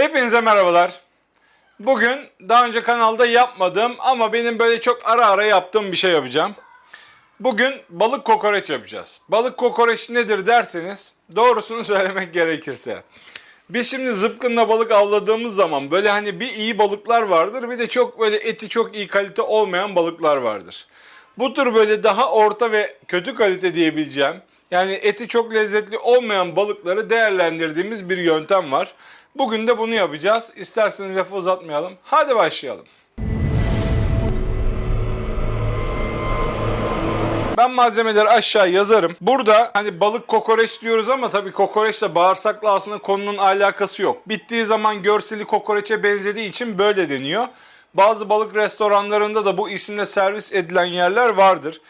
Hepinize merhabalar. Bugün daha önce kanalda yapmadığım ama benim böyle çok ara ara yaptığım bir şey yapacağım. Bugün balık kokoreç yapacağız. Balık kokoreç nedir derseniz doğrusunu söylemek gerekirse. Biz şimdi zıpkınla balık avladığımız zaman böyle hani bir iyi balıklar vardır bir de çok böyle eti çok iyi kalite olmayan balıklar vardır. Bu tür böyle daha orta ve kötü kalite diyebileceğim yani eti çok lezzetli olmayan balıkları değerlendirdiğimiz bir yöntem var. Bugün de bunu yapacağız. İsterseniz lafı uzatmayalım. Hadi başlayalım. Ben malzemeleri aşağı yazarım. Burada hani balık kokoreç diyoruz ama tabii kokoreçle bağırsakla aslında konunun alakası yok. Bittiği zaman görseli kokoreçe benzediği için böyle deniyor. Bazı balık restoranlarında da bu isimle servis edilen yerler vardır.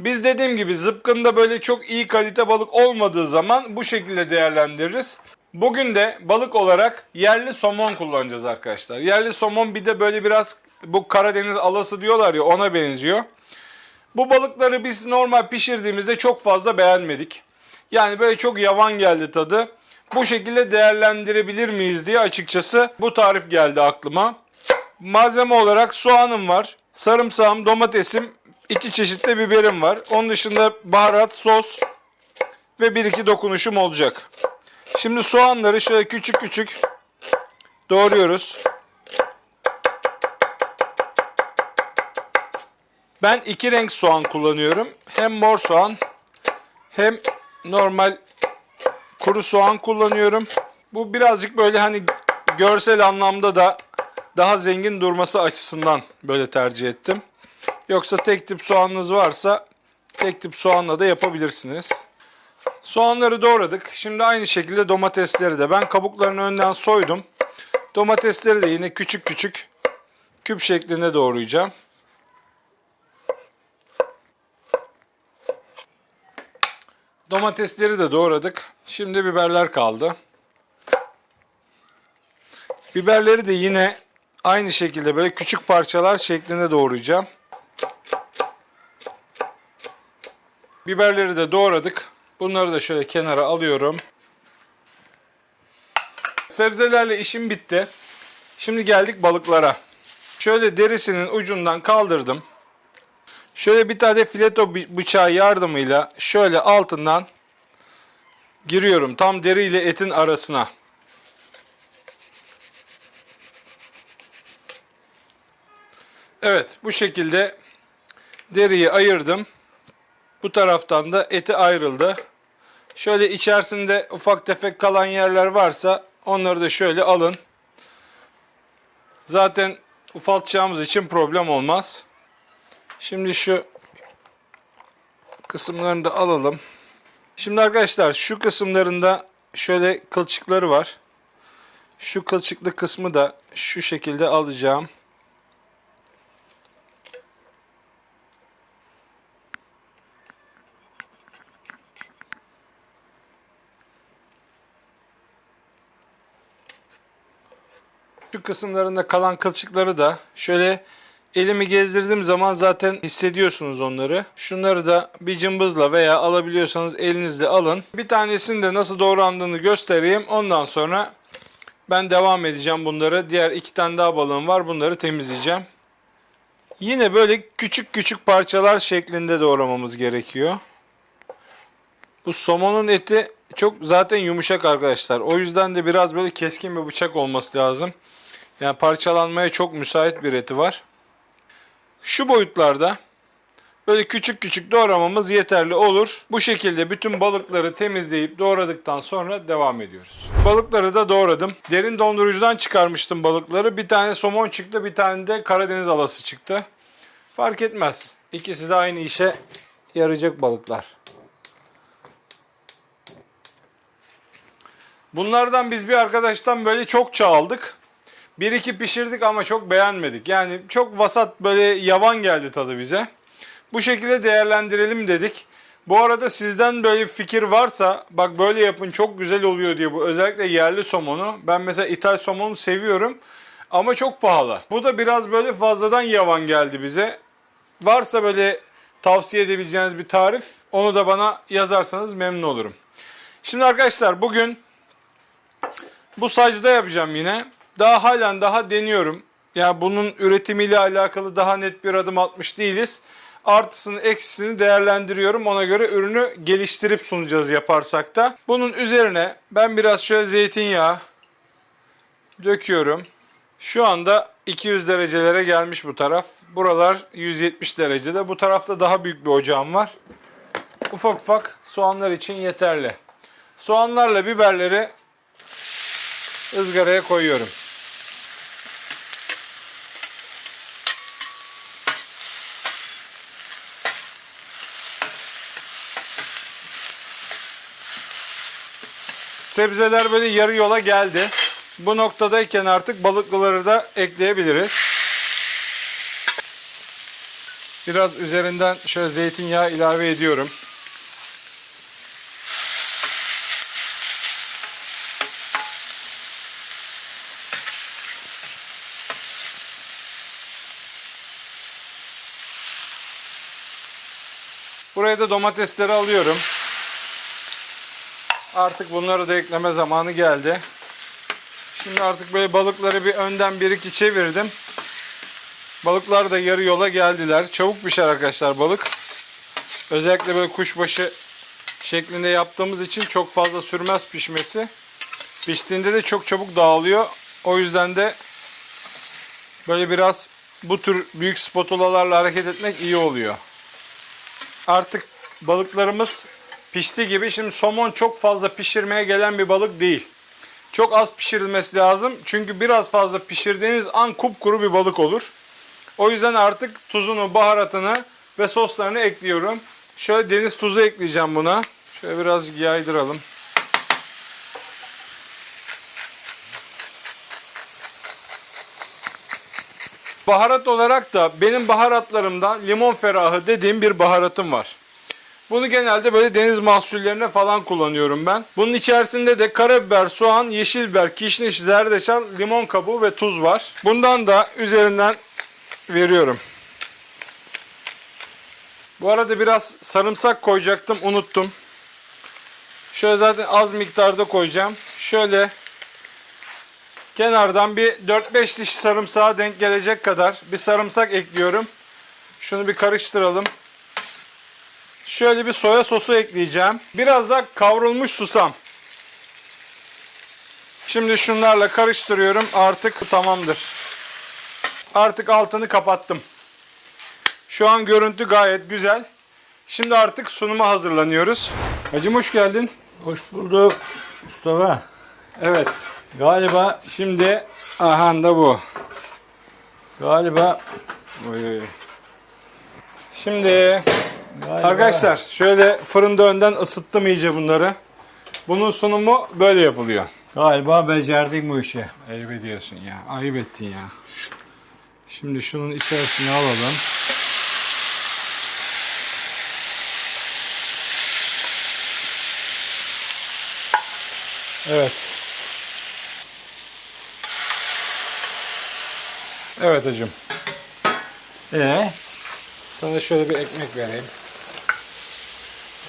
Biz dediğim gibi zıpkında böyle çok iyi kalite balık olmadığı zaman bu şekilde değerlendiririz. Bugün de balık olarak yerli somon kullanacağız arkadaşlar. Yerli somon bir de böyle biraz bu Karadeniz alası diyorlar ya ona benziyor. Bu balıkları biz normal pişirdiğimizde çok fazla beğenmedik. Yani böyle çok yavan geldi tadı. Bu şekilde değerlendirebilir miyiz diye açıkçası bu tarif geldi aklıma. Malzeme olarak soğanım var, sarımsağım, domatesim, iki çeşit de biberim var. Onun dışında baharat, sos ve bir iki dokunuşum olacak. Şimdi soğanları şöyle küçük küçük doğruyoruz. Ben iki renk soğan kullanıyorum. Hem mor soğan hem normal kuru soğan kullanıyorum. Bu birazcık böyle hani görsel anlamda da daha zengin durması açısından böyle tercih ettim. Yoksa tek tip soğanınız varsa tek tip soğanla da yapabilirsiniz. Soğanları doğradık. Şimdi aynı şekilde domatesleri de ben kabuklarını önden soydum. Domatesleri de yine küçük küçük küp şeklinde doğrayacağım. Domatesleri de doğradık. Şimdi biberler kaldı. Biberleri de yine aynı şekilde böyle küçük parçalar şeklinde doğrayacağım. Biberleri de doğradık. Bunları da şöyle kenara alıyorum. Sebzelerle işim bitti. Şimdi geldik balıklara. Şöyle derisinin ucundan kaldırdım. Şöyle bir tane fileto bıçağı yardımıyla şöyle altından giriyorum tam deri ile etin arasına. Evet bu şekilde deriyi ayırdım. Bu taraftan da eti ayrıldı. Şöyle içerisinde ufak tefek kalan yerler varsa onları da şöyle alın. Zaten ufaltacağımız için problem olmaz. Şimdi şu kısımlarını da alalım. Şimdi arkadaşlar şu kısımlarında şöyle kılçıkları var. Şu kılçıklı kısmı da şu şekilde alacağım. Kısımlarında kalan kılçıkları da şöyle elimi gezdirdiğim zaman zaten hissediyorsunuz onları. Şunları da bir cımbızla veya alabiliyorsanız elinizle alın. Bir tanesini de nasıl doğrandığını göstereyim. Ondan sonra ben devam edeceğim bunları. Diğer iki tane daha balığım var. Bunları temizleyeceğim. Yine böyle küçük küçük parçalar şeklinde doğramamız gerekiyor. Bu somonun eti çok zaten yumuşak arkadaşlar. O yüzden de biraz böyle keskin bir bıçak olması lazım. Yani parçalanmaya çok müsait bir eti var. Şu boyutlarda böyle küçük küçük doğramamız yeterli olur. Bu şekilde bütün balıkları temizleyip doğradıktan sonra devam ediyoruz. Balıkları da doğradım. Derin dondurucudan çıkarmıştım balıkları. Bir tane somon çıktı, bir tane de Karadeniz alası çıktı. Fark etmez. İkisi de aynı işe yarayacak balıklar. Bunlardan biz bir arkadaştan böyle çokça aldık. Bir iki pişirdik ama çok beğenmedik. Yani çok vasat böyle yavan geldi tadı bize. Bu şekilde değerlendirelim dedik. Bu arada sizden böyle bir fikir varsa bak böyle yapın çok güzel oluyor diye bu özellikle yerli somonu. Ben mesela ithal somonu seviyorum ama çok pahalı. Bu da biraz böyle fazladan yavan geldi bize. Varsa böyle tavsiye edebileceğiniz bir tarif onu da bana yazarsanız memnun olurum. Şimdi arkadaşlar bugün Bu sacda yapacağım yine. Daha halen daha deniyorum. Yani bunun üretimiyle alakalı daha net bir adım atmış değiliz. Artısını eksisini değerlendiriyorum. Ona göre ürünü geliştirip sunacağız yaparsak da. Bunun üzerine ben biraz şöyle zeytinyağı döküyorum. Şu anda 200 derecelere gelmiş bu taraf. Buralar 170 derecede. Bu tarafta daha büyük bir ocağım var. Ufak ufak soğanlar için yeterli. Soğanlarla biberleri ızgaraya koyuyorum. Sebzeler böyle yarı yola geldi. Bu noktadayken artık balıklıları da ekleyebiliriz. Biraz üzerinden şöyle zeytinyağı ilave ediyorum. Buraya da domatesleri alıyorum. Artık bunları da ekleme zamanı geldi. Şimdi artık böyle balıkları bir önden bir iki çevirdim. Balıklar da yarı yola geldiler. Çabuk pişer arkadaşlar balık. Özellikle böyle kuşbaşı şeklinde yaptığımız için çok fazla sürmez pişmesi. Piştiğinde de çok çabuk dağılıyor. O yüzden de böyle biraz bu tür büyük spatulalarla hareket etmek iyi oluyor. Artık balıklarımız pişti gibi. Şimdi somon çok fazla pişirmeye gelen bir balık değil. Çok az pişirilmesi lazım. Çünkü biraz fazla pişirdiğiniz an kupkuru bir balık olur. O yüzden artık tuzunu, baharatını ve soslarını ekliyorum. Şöyle deniz tuzu ekleyeceğim buna. Şöyle biraz yaydıralım. Baharat olarak da benim baharatlarımdan limon ferahı dediğim bir baharatım var. Bunu genelde böyle deniz mahsullerine falan kullanıyorum ben. Bunun içerisinde de karabiber, soğan, yeşil biber, kişniş, zerdeçal, limon kabuğu ve tuz var. Bundan da üzerinden veriyorum. Bu arada biraz sarımsak koyacaktım, unuttum. Şöyle zaten az miktarda koyacağım. Şöyle kenardan bir 4-5 diş sarımsağa denk gelecek kadar bir sarımsak ekliyorum. Şunu bir karıştıralım. Şöyle bir soya sosu ekleyeceğim. Biraz da kavrulmuş susam. Şimdi şunlarla karıştırıyorum. Artık tamamdır. Artık altını kapattım. Şu an görüntü gayet güzel. Şimdi artık sunuma hazırlanıyoruz. Hacım hoş geldin. Hoş bulduk Mustafa. Evet. Galiba Şimdi aha da bu. galiba Oy, oy. Şimdi galiba arkadaşlar şöyle fırında önden ısıttım iyice bunları. Bunun sunumu böyle yapılıyor. galiba becerdin bu işi. Ayıp ediyorsun ya. Ayıp ettin ya. Şimdi şunun içerisine alalım. Evet. Evet hacım. Ee, Sana şöyle bir ekmek vereyim.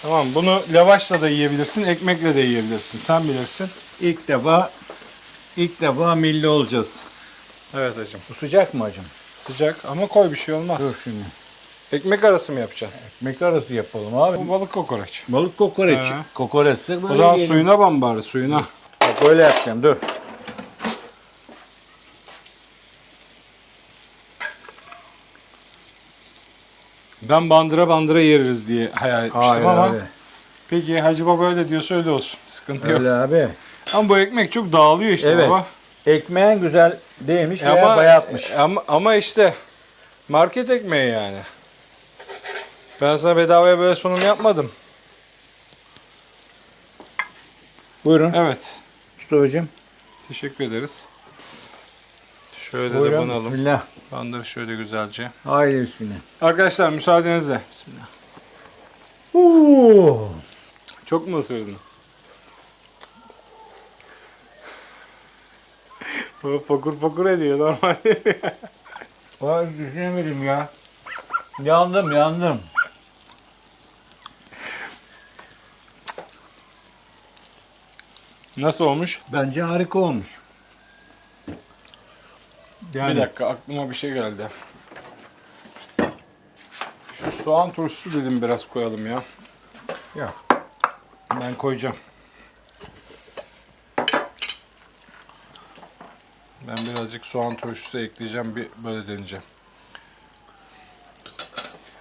Tamam bunu lavaşla da yiyebilirsin, ekmekle de yiyebilirsin. Sen bilirsin. ilk defa ilk defa milli olacağız. Evet hacım. Bu sıcak mı hacım? Sıcak ama koy bir şey olmaz. Dur şimdi. Ekmek arası mı yapacaksın? Ekmek arası yapalım abi. Bu balık kokoreç. Balık kokoreç. He. Kokoreç de böyle O zaman yiyelim. suyuna ban bari suyuna. Bak böyle yapacağım dur. Ben bandıra bandıra yeriz diye hayal etmiştim Hayır ama. abi. Peki Hacı Baba öyle diyorsa öyle olsun. Sıkıntı yok. Öyle abi. Ama bu ekmek çok dağılıyor işte Evet. baba. Ekmeğin güzel değilmiş E veya bayatmış. Ama, ama işte market ekmeği yani. Ben sana bedavaya böyle sunum yapmadım. Buyurun Evet. Mustafa'cığım. Teşekkür ederiz. Şöyle de banalım. Bismillah. Bandır şöyle güzelce. Haydi bismillah. Arkadaşlar müsaadenizle. Bismillah. Oo. Çok mu ısırdın? Fokur fokur ediyor normal. Vay düşünemedim ya. Yandım yandım. Nasıl olmuş? Bence harika olmuş. Yani Bir dakika aklıma bir şey geldi. Şu soğan turşusu dedim biraz koyalım ya. ya, Ben koyacağım. Ben birazcık soğan turşusu ekleyeceğim. Bir böyle deneyeceğim.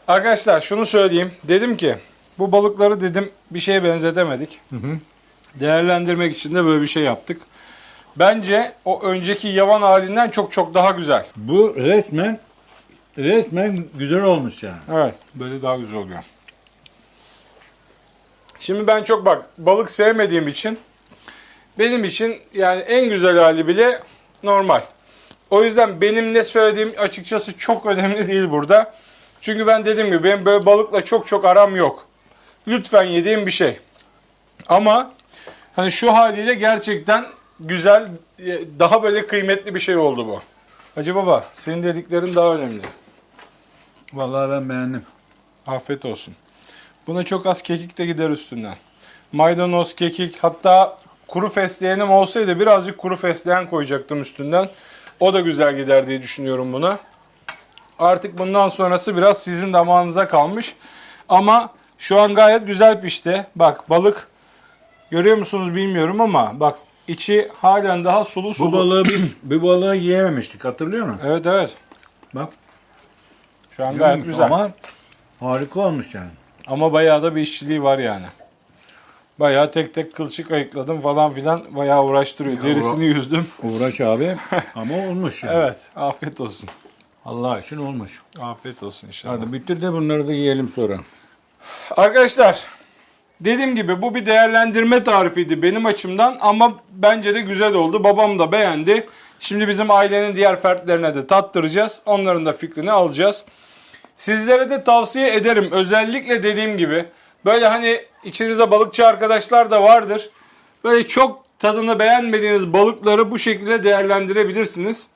Arkadaşlar şunu söyleyeyim. Dedim ki bu balıkları dedim bir şeye benzetemedik. hı. Değerlendirmek için de böyle bir şey yaptık. Bence o önceki yavan halinden çok çok daha güzel. bu resmen resmen güzel olmuş yani. Evet. Böyle daha güzel oluyor. Şimdi ben çok bak balık sevmediğim için benim için yani en güzel hali bile normal. O yüzden benim ne söylediğim açıkçası çok önemli değil burada. Çünkü ben dediğim gibi benim böyle balıkla çok çok aram yok. Lütfen yediğim bir şey. Ama hani şu haliyle gerçekten güzel, daha böyle kıymetli bir şey oldu bu. Hacı baba, senin dediklerin daha önemli. Vallahi ben beğendim. Afiyet olsun. Buna çok az kekik de gider üstünden. Maydanoz, kekik hatta kuru fesleğenim olsaydı birazcık kuru fesleğen koyacaktım üstünden. O da güzel gider diye düşünüyorum buna. Artık bundan sonrası biraz sizin damağınıza kalmış. Ama şu an gayet güzel pişti. Bak balık görüyor musunuz bilmiyorum ama bak içi halen daha sulu sulu. Bu balığı biz bir balığı yiyememiştik hatırlıyor musun? Evet evet. Bak. Şu an gayet güzel. Ama harika olmuş yani. Ama bayağı da bir işçiliği var yani. Bayağı tek tek kılçık ayıkladım falan filan bayağı uğraştırıyor. Derisini yüzdüm. Uğraş abi ama olmuş yani. Evet afiyet olsun. Allah için olmuş. Afiyet olsun inşallah. Hadi bitir de bunları da yiyelim sonra. Arkadaşlar dediğim gibi bu bir değerlendirme tarifiydi benim açımdan ama bence de güzel oldu. Babam da beğendi. Şimdi bizim ailenin diğer fertlerine de tattıracağız. Onların da fikrini alacağız. Sizlere de tavsiye ederim. Özellikle dediğim gibi böyle hani içinizde balıkçı arkadaşlar da vardır. Böyle çok tadını beğenmediğiniz balıkları bu şekilde değerlendirebilirsiniz.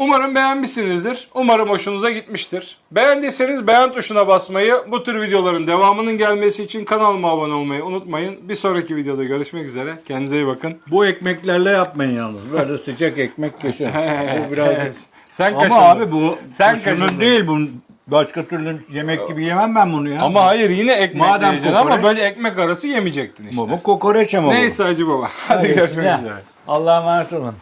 Umarım beğenmişsinizdir. Umarım hoşunuza gitmiştir. Beğendiyseniz beğen tuşuna basmayı, bu tür videoların devamının gelmesi için kanalıma abone olmayı unutmayın. Bir sonraki videoda görüşmek üzere. Kendinize iyi bakın. Bu ekmeklerle yapmayın yalnız. Böyle sıcak ekmek keşke. Bu birazcık... Sen Ama kaşındın. abi bu Sen kaşındın. değil bu. Başka türlü yemek gibi yemem ben bunu ya. Ama hayır yine ekmek Madem yiyeceksin ama kokoreç- böyle ekmek arası yemeyecektin işte. Bu kokoreç ama bu. Neyse Hacı Baba. Hadi Hadi, görüşmek ya. üzere. Allah'a emanet olun.